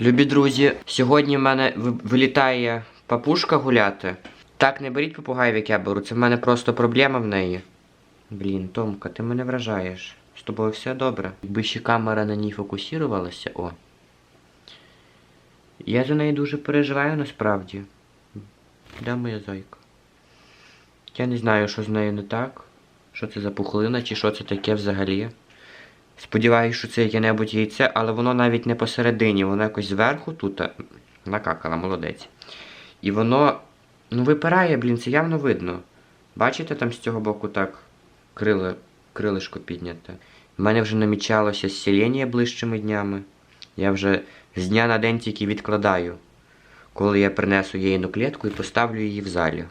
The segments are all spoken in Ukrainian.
Любі друзі, сьогодні в мене вилітає папушка гуляти. Так, не беріть попугаїв, як я беру, це в мене просто проблема в неї. Блін, Томка, ти мене вражаєш. З тобою все добре. Якби ще камера на ній фокусувалася, о. Я за неї дуже переживаю насправді. Де моя зайка? Я не знаю, що з нею не так. Що це за пухлина, чи що це таке взагалі. Сподіваюсь, що це яке-небудь яйце, але воно навіть не посередині, воно якось зверху тут е, накакала, молодець. І воно, ну, випирає, блін, це явно видно. Бачите, там з цього боку так криле, крилишко підняте. У мене вже намічалося зцілення ближчими днями. Я вже з дня на день тільки відкладаю, коли я принесу яйну клітку і поставлю її в залі.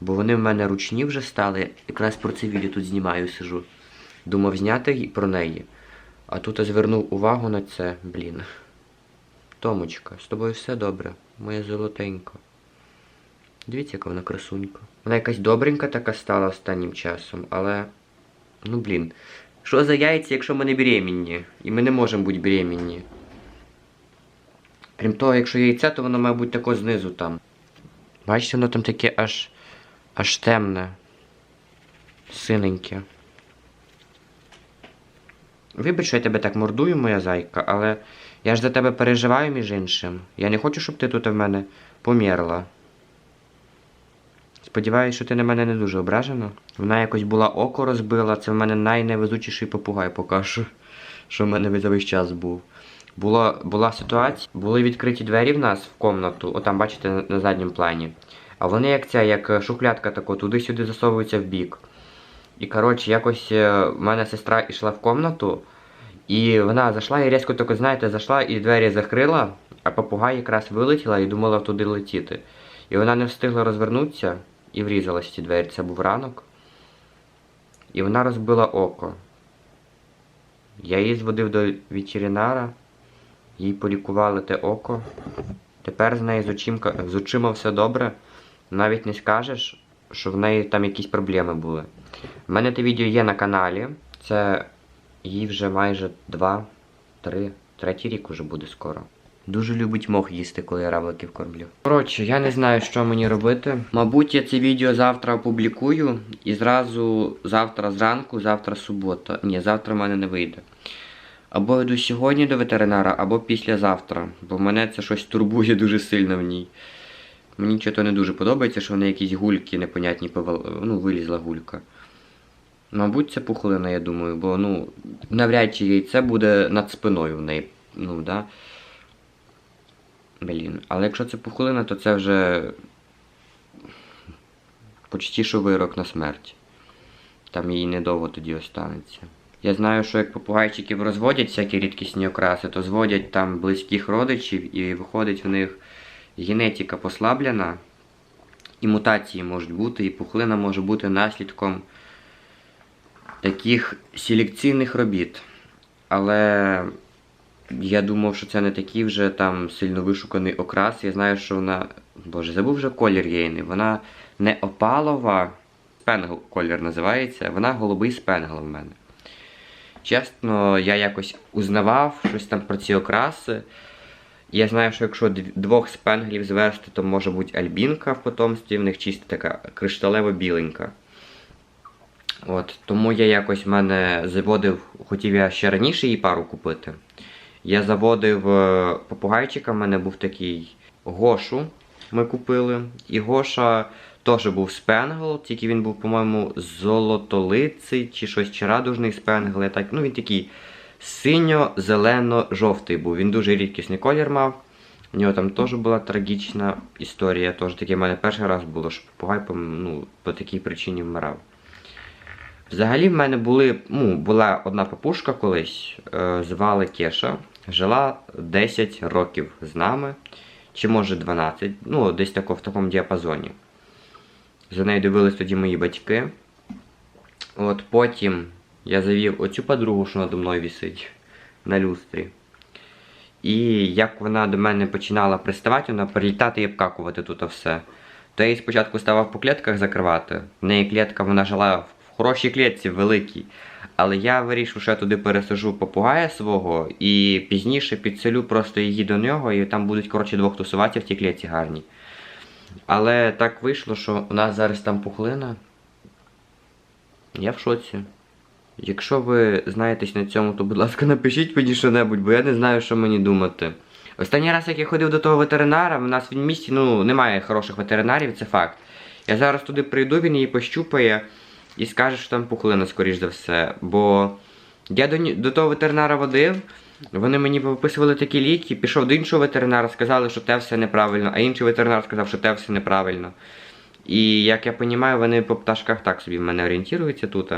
Бо вони в мене ручні вже стали, якраз про це відео тут знімаю, сижу. Думав зняти про неї. А тут я звернув увагу на це, блін. Томочка, з тобою все добре, моя золотенька. Дивіться, яка вона красунька. Вона якась добренька така стала останнім часом, але. Ну блін. Що за яйця, якщо ми не беременні? І ми не можемо бути беременні. Крім того, якщо яйце, то воно має бути тако знизу там. Бачите, воно там таке аж. аж темне. Синеньке. Вибач, що я тебе так мордую, моя зайка, але я ж за тебе переживаю між іншим. Я не хочу, щоб ти тут в мене померла. Сподіваюсь, що ти на мене не дуже ображена. Вона якось була око розбила, це в мене найневезучіший попугай поки що, в мене весь час був. Було, була ситуація, були відкриті двері в нас в комнату, отам, бачите, на, на задньому плані. А вони як ця, як шухлядка тако, туди-сюди засовуються в бік. І коротше, якось е, в мене сестра йшла в комнату, і вона зайшла і різко тако, знаєте, зайшла і двері закрила, а попугай якраз вилетіла і думала туди летіти. І вона не встигла розвернутися і врізалась в ці двері. Це був ранок. І вона розбила око. Я її зводив до ветеринара, їй полікували те око. Тепер з нею з, очимка, з очима все добре. Навіть не скажеш, що в неї там якісь проблеми були. У мене те відео є на каналі. Це їй вже майже 2, 3, третій рік уже буде скоро. Дуже любить мох їсти, коли я равликів кормлю. Коротше, я не знаю, що мені робити. Мабуть, я це відео завтра опублікую і зразу завтра зранку, завтра субота. Ні, завтра в мене не вийде. Або йду сьогодні до ветеринара, або післязавтра, бо мене це щось турбує дуже сильно в ній. Мені чого не дуже подобається, що в неї якісь гульки непонятні повел... ну, вилізла гулька. Мабуть, це пухлина, я думаю, бо ну, навряд чи яйце буде над спиною в неї. Ну, да. Блін. Але якщо це пухлина, то це вже почти що вирок на смерть. Там її недовго тоді останеться. Я знаю, що як попугайчиків розводять всякі рідкісні окраси, то зводять там близьких родичів і виходить в них генетика послаблена, і мутації можуть бути, і пухлина може бути наслідком таких селекційних робіт. Але я думав, що це не такий вже там сильно вишуканий окрас. Я знаю, що вона. Боже, забув вже колір єйний. Вона не опалова, спенгл колір називається, вона голубий спенгл в мене. Чесно, я якось узнавав щось там про ці окраси. Я знаю, що якщо двох спенглів звести, то може бути альбінка в потомстві, в них чисто така кришталево-біленька. От, тому я якось в мене заводив, хотів я ще раніше її пару купити. Я заводив е, попугайчика, в мене був такий Гошу. Ми купили. І Гоша теж був спенгл, тільки він був, по-моєму, золотолиций чи щось чи радужний спенгл. Я так, ну він такий синьо-зелено-жовтий був. Він дуже рідкісний колір мав. У нього там теж була трагічна історія. Теж таке в мене перший раз було, що попугай ну, по такій причині вмирав. Взагалі в мене були, ну, була одна папушка колись, е, звали Кеша. Жила 10 років з нами, чи може 12, ну, десь тако, в такому діапазоні. За нею дивились тоді мої батьки. От потім я завів оцю подругу, що надо мною висить на люстрі. І як вона до мене починала приставати, вона прилітати і обкакувати тут все. То я її спочатку ставав по клітках закривати. В неї клітка вона жила в хорошій клітці, великій. Але я вирішив, що я туди пересажу попугая свого і пізніше підселю просто її до нього, і там будуть, коротше, двох тусуватися в тій клітці гарні. Але так вийшло, що у нас зараз там пухлина. Я в шоці. Якщо ви знаєтесь на цьому, то будь ласка, напишіть мені що-небудь, бо я не знаю, що мені думати. Останній раз, як я ходив до того ветеринара, в нас в місті ну, немає хороших ветеринарів, це факт. Я зараз туди прийду, він її пощупає і скаже, що там пухлина, скоріш за все. Бо я до, до того ветеринара водив, вони мені виписували такі ліки, пішов до іншого ветеринара, сказали, що те все неправильно, а інший ветеринар сказав, що те все неправильно. І як я розумію, вони по пташках так собі в мене орієнтуються тут.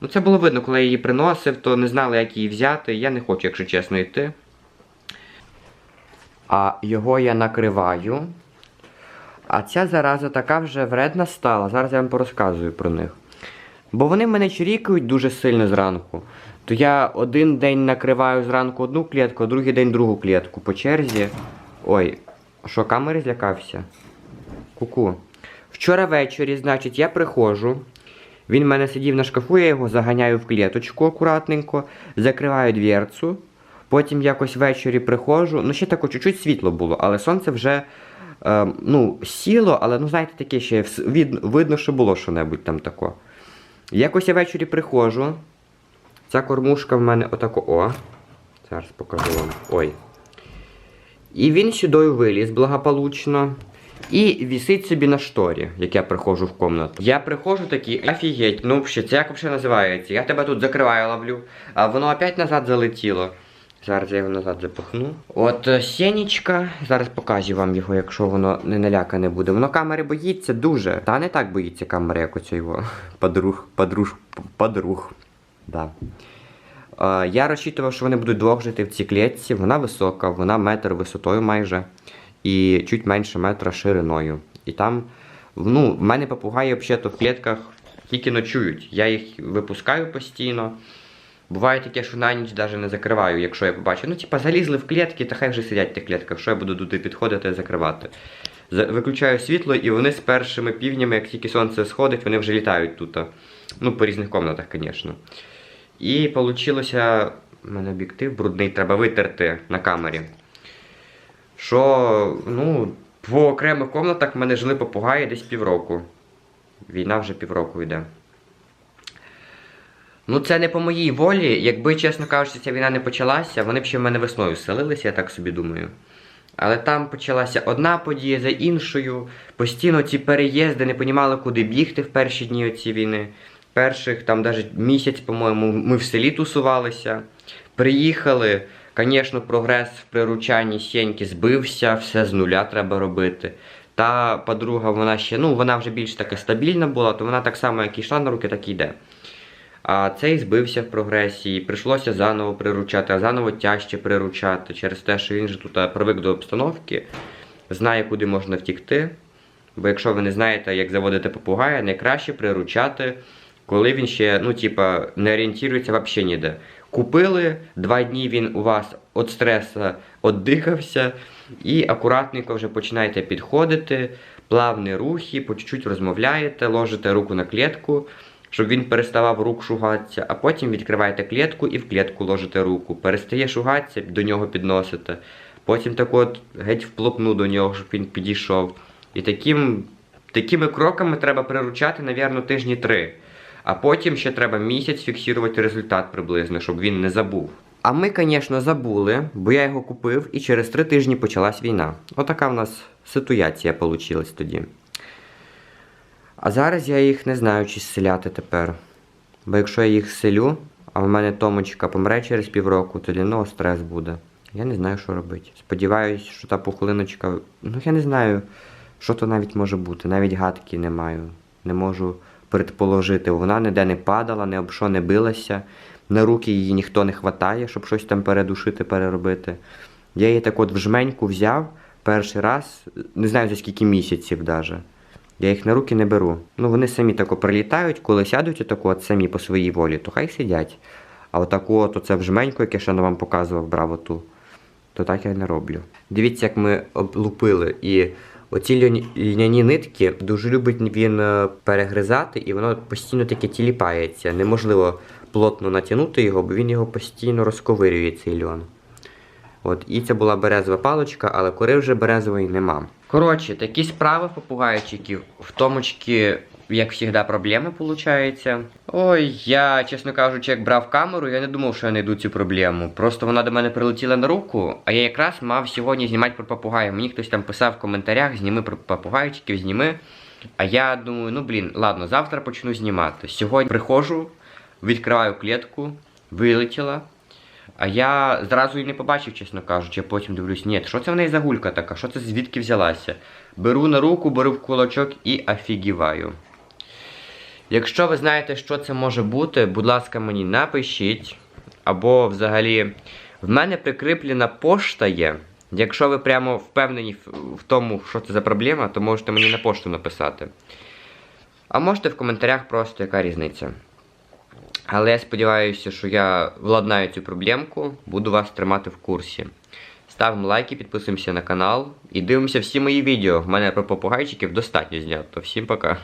Ну це було видно, коли я її приносив, то не знали, як її взяти. Я не хочу, якщо чесно, йти. А його я накриваю. А ця зараза така вже вредна стала. Зараз я вам порозказую про них. Бо вони мене чирікають дуже сильно зранку. То я один день накриваю зранку одну клітку, а другий день другу клітку по черзі. Ой, що, камери злякався? Ку-ку. Вчора ввечері, значить, я приходжу. Він в мене сидів на шкафу, я його заганяю в кліточку акуратненько, закриваю дверцю. Потім якось ввечері приходжу. Ну, ще тако чуть-чуть світло було, але сонце вже е, ну, сіло, але ну, знаєте, таке ще видно, що було що-небудь там тако. Якось я ввечері приходжу. Ця кормушка в мене отако. О. Зараз покажу вам. Ой. І він сюдою виліз благополучно. І вісить собі на шторі, як я приходжу в комнату. Я приходжу такий, офігеть, ну це як взагалі називається? Я тебе тут закриваю, ловлю, а воно опять назад залетіло. Зараз я його назад запихну. От е, сінічка, зараз покажу вам його, якщо воно не налякане буде. Воно камери боїться дуже. Та не так боїться камери, як оцей його подруг, подруж, подруг. Да. Е, я розчитував, що вони будуть двох жити в цій клітці. Вона висока, вона метр висотою майже і чуть менше метра шириною. І там, ну, в мене попугаї взагалі в клітках тільки ночують. Я їх випускаю постійно. Буває таке, що на ніч навіть не закриваю, якщо я побачу. Ну, типа, залізли в клітки, та хай вже сидять в тих що я буду туди підходити і закривати. Виключаю світло, і вони з першими півнями, як тільки сонце сходить, вони вже літають тут. Ну, по різних комнатах, звісно. І вийшло, у мене об'єктив брудний, треба витерти на камері. Що, ну, по окремих комнатах в мене жили попугаї десь півроку. Війна вже півроку йде. Ну, це не по моїй волі. Якби, чесно кажучи, ця війна не почалася, вони б ще в мене весною селилися, я так собі думаю. Але там почалася одна подія за іншою. Постійно ці переїзди не понімали, куди бігти в перші дні цієї війни. Перших там навіть місяць, по-моєму, ми в селі тусувалися. Приїхали. Звісно, прогрес в приручанні сіньки збився, все з нуля треба робити. Та подруга, вона ще, ну, вона вже більш така стабільна була, то вона так само, як і йшла на руки, так і йде. А цей збився в прогресії, прийшлося заново приручати, а заново тяжче приручати через те, що він же тут е, привик до обстановки, знає, куди можна втікти. Бо якщо ви не знаєте, як заводити попугая, найкраще приручати, коли він ще, ну, типа, не орієнтується взагалі ніде. Купили, два дні він у вас від стресу віддихався, і акуратненько вже починаєте підходити, плавні рухи, по чуть-чуть розмовляєте, ложите руку на клітку, щоб він переставав рук шугатися, а потім відкриваєте клітку і в клітку ложите руку. Перестає шугатися, до нього підносите. Потім так от геть вплопну до нього, щоб він підійшов. І таким, такими кроками треба приручати, навірно, тижні три. А потім ще треба місяць фіксувати результат приблизно, щоб він не забув. А ми, звісно, забули, бо я його купив і через три тижні почалась війна. Отака в нас ситуація вийшла тоді. А зараз я їх не знаю, чи зселяти тепер. Бо якщо я їх селю, а в мене Томочка помре через півроку, то для нього стрес буде. Я не знаю, що робити. Сподіваюсь, що та пухлиночка. Ну я не знаю, що то навіть може бути. Навіть гадки не маю. Не можу предположити. Вона ніде не падала, ні об що не билася. На руки її ніхто не хватає, щоб щось там передушити, переробити. Я її так от в жменьку взяв перший раз, не знаю за скільки місяців даже. Я їх на руки не беру. Ну вони самі тако прилітають, коли сядуть отако от самі по своїй волі, то хай сидять. А отаку от оце в жменьку, яке ще вам показував, брав оту, то так я не роблю. Дивіться, як ми облупили і Оці льняні нитки дуже любить він е, перегризати, і воно постійно таке тіліпається. Неможливо плотно натягнути його, бо він його постійно розковирює цей льон. От, і це була березова паличка, але кори вже березової нема. Коротше, такі справи попугайчиків, в томочки, як завжди, проблеми получаються. Ой, я, чесно кажучи, як брав камеру, я не думав, що я знайду цю проблему. Просто вона до мене прилетіла на руку, а я якраз мав сьогодні знімати про попугаїв. Мені хтось там писав в коментарях, зніми про попугайчиків, зніми. А я думаю, ну блін, ладно, завтра почну знімати. Сьогодні приходжу, відкриваю клітку, вилетіла. А я зразу і не побачив, чесно кажучи, а потім дивлюсь, ні, що це в неї за гулька така? Що це звідки взялася? Беру на руку, беру в кулачок і офігіваю. Якщо ви знаєте, що це може бути, будь ласка, мені напишіть. Або взагалі, в мене прикріплена пошта є. Якщо ви прямо впевнені в тому, що це за проблема, то можете мені на пошту написати. А можете в коментарях просто яка різниця. Але я сподіваюся, що я владнаю цю проблемку, буду вас тримати в курсі. Ставимо лайки, підписуємося на канал і дивимося всі мої відео. В мене про попугайчиків достатньо знято. Всім пока.